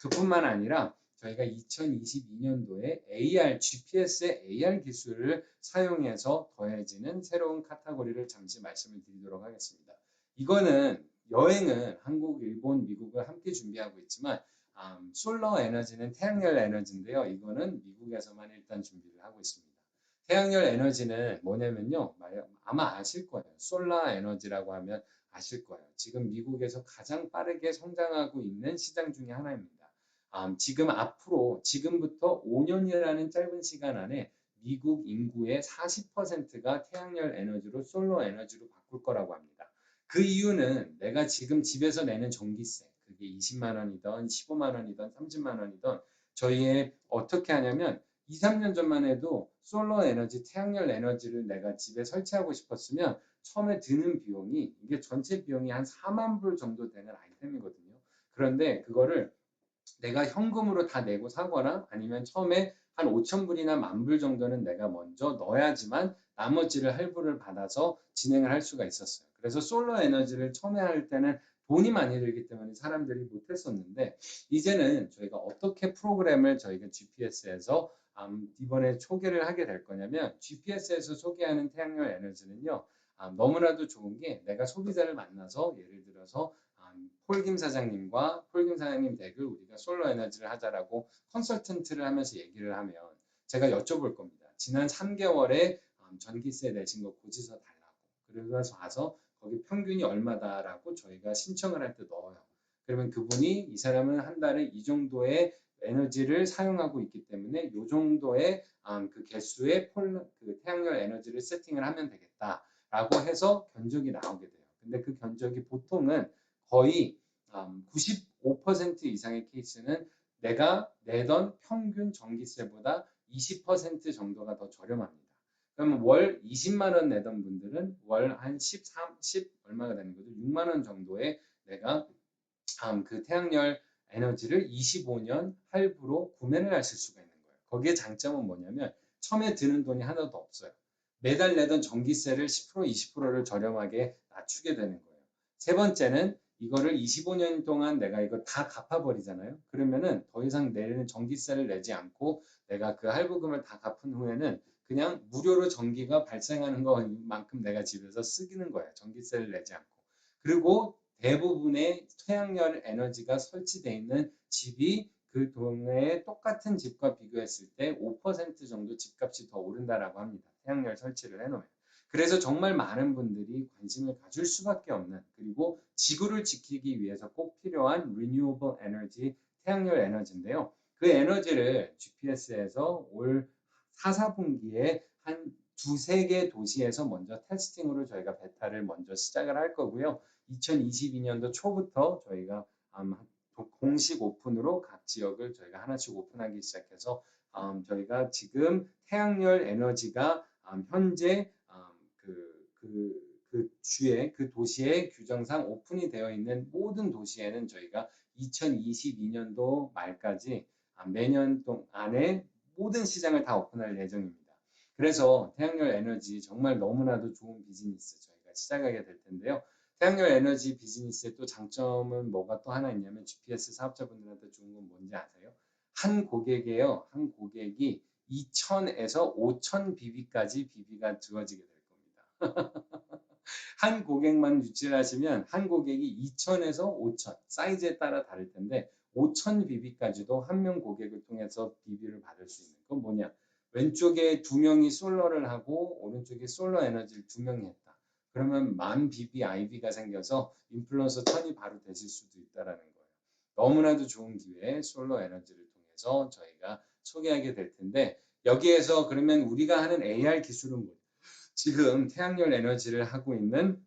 그뿐만 아니라 저희가 2022년도에 AR, GPS의 AR 기술을 사용해서 더해지는 새로운 카테고리를 잠시 말씀을 드리도록 하겠습니다. 이거는 여행은 한국, 일본, 미국을 함께 준비하고 있지만 음, 솔러 에너지는 태양열 에너지인데요. 이거는 미국에서만 일단 준비를 하고 있습니다. 태양열 에너지는 뭐냐면요. 아마 아실 거예요. 솔라 에너지라고 하면 아실 거예요. 지금 미국에서 가장 빠르게 성장하고 있는 시장 중에 하나입니다. 음, 지금 앞으로 지금부터 5년이라는 짧은 시간 안에 미국 인구의 40%가 태양열 에너지로 솔로 에너지로 바꿀 거라고 합니다. 그 이유는 내가 지금 집에서 내는 전기세, 그게 20만 원이던 15만 원이던 30만 원이던 저희의 어떻게 하냐면 2, 3년 전만 해도 솔로 에너지, 태양열 에너지를 내가 집에 설치하고 싶었으면 처음에 드는 비용이 이게 전체 비용이 한 4만 불 정도 되는 아이템이거든요. 그런데 그거를 내가 현금으로 다 내고 사거나 아니면 처음에 한 5천 불이나 만 불 정도는 내가 먼저 넣어야지만 나머지를 할부를 받아서 진행을 할 수가 있었어요. 그래서 솔로 에너지를 처음에 할 때는 돈이 많이 들기 때문에 사람들이 못했었는데 이제는 저희가 어떻게 프로그램을 저희가 GPS에서 음, 이번에 소개를 하게 될 거냐면 GPS에서 소개하는 태양열 에너지는요 음, 너무나도 좋은 게 내가 소비자를 만나서 예를 들어서 음, 폴김 사장님과 폴김 사장님 댁을 우리가 솔로 에너지를 하자라고 컨설턴트를 하면서 얘기를 하면 제가 여쭤볼 겁니다. 지난 3개월에 음, 전기세 내신 거 고지서 달라고 그래서 와서 거기 평균이 얼마다라고 저희가 신청을 할 때 넣어요. 그러면 그분이 이 사람은 한 달에 이 정도의 에너지를 사용하고 있기 때문에 이 정도의 음, 그 개수의 폴, 그 태양열 에너지를 세팅을 하면 되겠다라고 해서 견적이 나오게 돼요. 근데 그 견적이 보통은 거의 음, 95% 이상의 케이스는 내가 내던 평균 전기세보다 20% 정도가 더 저렴합니다. 그러면 월 20만 원 내던 분들은 월 한 13, 10 얼마가 되는 거죠? 6만 원 정도에 내가 음, 그 태양열 에너지를 25년 할부로 구매를 하실 수가 있는 거예요. 거기에 장점은 뭐냐면 처음에 드는 돈이 하나도 없어요. 매달 내던 전기세를 10% 20%를 저렴하게 낮추게 되는 거예요. 세 번째는 이거를 25년 동안 내가 이거 다 갚아버리잖아요. 그러면은 더 이상 내는 전기세를 내지 않고 내가 그 할부금을 다 갚은 후에는 그냥 무료로 전기가 발생하는 것만큼 내가 집에서 쓰기는 거예요. 전기세를 내지 않고. 그리고 대부분의 태양열 에너지가 설치되어 있는 집이 그 동네의 똑같은 집과 비교했을 때 5% 정도 집값이 더 오른다라고 합니다. 태양열 설치를 해놓으면. 그래서 정말 많은 분들이 관심을 가질 수밖에 없는 그리고 지구를 지키기 위해서 꼭 필요한 renewable energy, 태양열 에너지인데요. 그 에너지를 GPS에서 올 4, 4분기에 한 두세 개 도시에서 먼저 테스팅으로 저희가 베타를 먼저 시작을 할 거고요. 2022년도 초부터 저희가 음, 공식 오픈으로 각 지역을 저희가 하나씩 오픈하기 시작해서 음, 저희가 지금 태양열 에너지가 음, 현재 그, 그, 그 주에 그 도시의 규정상 오픈이 되어 있는 모든 도시에는 저희가 2022년도 말까지 매년 동 안에 모든 시장을 다 오픈할 예정입니다. 그래서 태양열 에너지 정말 너무나도 좋은 비즈니스 저희가 시작하게 될 텐데요. 태양열 에너지 비즈니스의 또 장점은 뭐가 또 하나 있냐면 GPS 사업자분들한테 좋은 건 뭔지 아세요? 한 고객에요. 한 고객이 2000에서 5000 BB까지 BB가 주어지게 될 겁니다. 한 고객만 유치를 하시면 한 고객이 2000에서 5000 사이즈에 따라 다를 텐데 5000 BB까지도 한 명 고객을 통해서 BB를 받을 수 있는 건 뭐냐? 왼쪽에 두 명이 솔러를 하고 오른쪽에 솔러 에너지를 두 명이 했다. 그러면 만 BB IB가 생겨서 인플루언서 천이 바로 되실 수도 있다라는 거예요. 너무나도 좋은 기회에 솔러 에너지를 통해서 저희가 소개하게 될 텐데 여기에서 그러면 우리가 하는 AR 기술은 뭐 지금 태양열 에너지를 하고 있는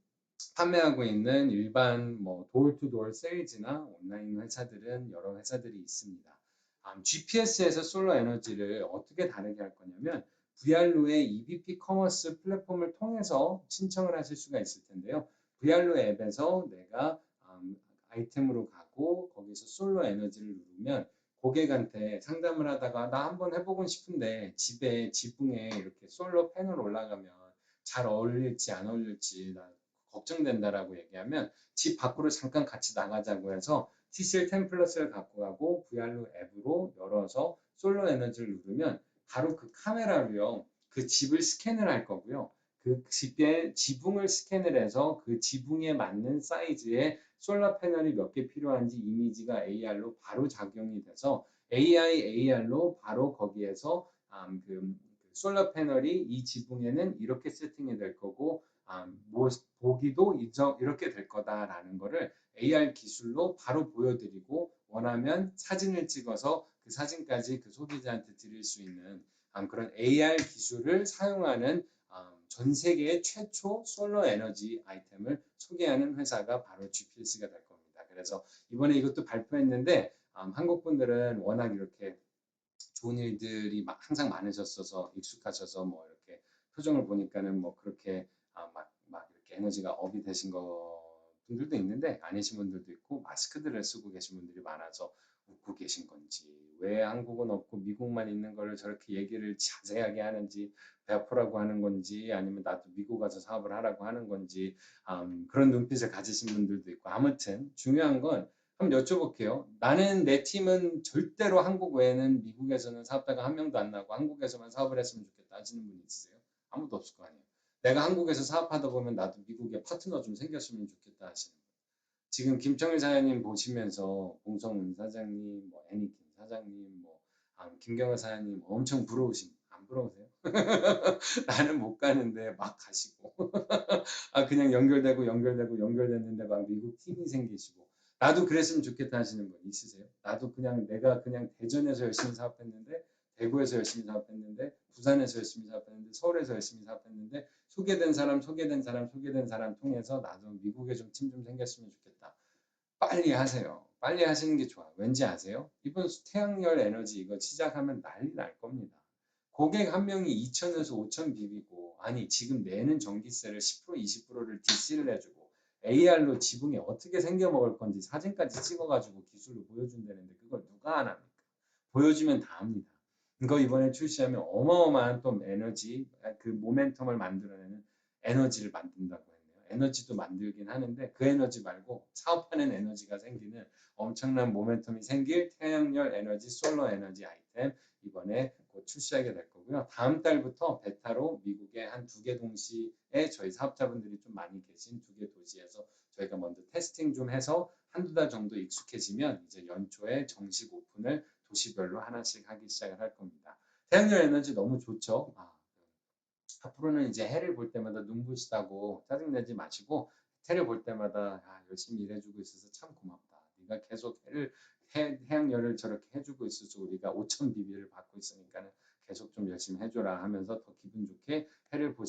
판매하고 있는 일반 뭐 도어투도어 세일즈나 온라인 회사들은 여러 회사들이 있습니다. 음, GPS에서 솔로 에너지를 어떻게 다르게 할 거냐면 VR로의 EBP 커머스 플랫폼을 통해서 신청을 하실 수가 있을 텐데요. VR로 앱에서 내가 음, 아이템으로 가고 거기서 솔로 에너지를 누르면 고객한테 상담을 하다가 나 한번 해보고 싶은데 집에 지붕에 이렇게 솔로 패널 올라가면 잘 어울릴지 안 어울릴지 나 걱정된다라고 얘기하면 집 밖으로 잠깐 같이 나가자고 해서 TCL 10 플러스를 갖고 가고 VR로 앱으로 열어서 솔로 에너지를 누르면 바로 그 카메라로요. 그 집을 스캔을 할 거고요. 그 집의 지붕을 스캔을 해서 그 지붕에 맞는 사이즈의 솔라 패널이 몇 개 필요한지 이미지가 AR로 바로 작용이 돼서 AI, AR로 바로 거기에서 음, 그, 그 솔라 패널이 이 지붕에는 이렇게 세팅이 될 거고 음, 뭐, 보기도 이저- 이렇게 될 거다라는 거를 AR 기술로 바로 보여드리고 원하면 사진을 찍어서 그 사진까지 그 소비자한테 드릴 수 있는 음, 그런 AR 기술을 사용하는 음, 전 세계 최초 솔로 에너지 아이템을 소개하는 회사가 바로 GPS가 될 겁니다. 그래서 이번에 이것도 발표했는데 음, 한국 분들은 워낙 이렇게 좋은 일들이 막 항상 많으셨어서 익숙하셔서 뭐 이렇게 표정을 보니까는 뭐 그렇게 아, 막, 막 이렇게 에너지가 업이 되신 거 분들도 있는데 아니신 분들도 있고 마스크들을 쓰고 계신 분들이 많아서 웃고 계신 건지 왜 한국은 없고 미국만 있는 거를 저렇게 얘기를 자세하게 하는지 배 아프라고 하는 건지 아니면 나도 미국 가서 사업을 하라고 하는 건지 음, 그런 눈빛을 가지신 분들도 있고. 아무튼 중요한 건 한번 여쭤볼게요. 나는 내 팀은 절대로 한국 외에는 미국에서는 사업자가 한 명도 안 나고 한국에서만 사업을 했으면 좋겠다 하시는 분 있으세요? 아무도 없을 거 아니에요. 내가 한국에서 사업하다 보면 나도 미국에 파트너 좀 생겼으면 좋겠다 하시는 분. 지금 김청일 사장님 보시면서 봉성훈 사장님, 뭐 애니킴 사장님, 뭐 아, 김경호 사장님 엄청 부러우신 안 부러우세요? 나는 못 가는데 막 가시고 아 그냥 연결되고 연결되고 연결됐는데 막 미국 팀이 생기시고 나도 그랬으면 좋겠다 하시는 분 있으세요? 나도 그냥 내가 그냥 대전에서 열심히 사업했는데 대구에서 열심히 사업했는데 부산에서 열심히 사업했는데 서울에서 열심히 사업했는데 소개된 사람 소개된 사람 소개된 사람 통해서 나도 미국에 좀 팀좀 생겼으면 좋겠다. 빨리 하세요. 빨리 하시는 게 좋아. 왠지 아세요? 이번 태양열 에너지 이거 시작하면 난리 날 겁니다. 고객 한 명이 2천에서 5천 비비고 아니 지금 내는 전기세를 10% 20%를 DC를 해주고 AR로 지붕에 어떻게 생겨 먹을 건지 사진까지 찍어가지고 기술로 보여준다는데 그걸 누가 안 합니까? 보여주면 다 합니다. 이거 이번에 출시하면 어마어마한 또 에너지 그 모멘텀을 만들어내는 에너지를 만든다고 했네요. 에너지도 만들긴 하는데 그 에너지 말고 사업하는 에너지가 생기는 엄청난 모멘텀이 생길 태양열 에너지 솔로 에너지 아이템 이번에 곧 출시하게 될 거고요. 다음 달부터 베타로 미국의 한 두 개 동시에 저희 사업자분들이 좀 많이 계신 두 개 도시에서 저희가 먼저 테스팅 좀 해서 한두 달 정도 익숙해지면 이제 연초에 정식 오픈을 도시별로 하나씩 하기 시작을 할 겁니다. 태양열 에너지 너무 좋죠. 아, 앞으로는 이제 해를 볼 때마다 눈부시다고 짜증내지 마시고 해를 볼 때마다 아, 열심히 일해주고 있어서 참 고맙다. 네가 계속 해를 해, 해양열을 저렇게 해주고 있어서 우리가 5천 BB를 받고 있으니까는 계속 좀 열심히 해줘라 하면서 더 기분 좋게 해를 보시.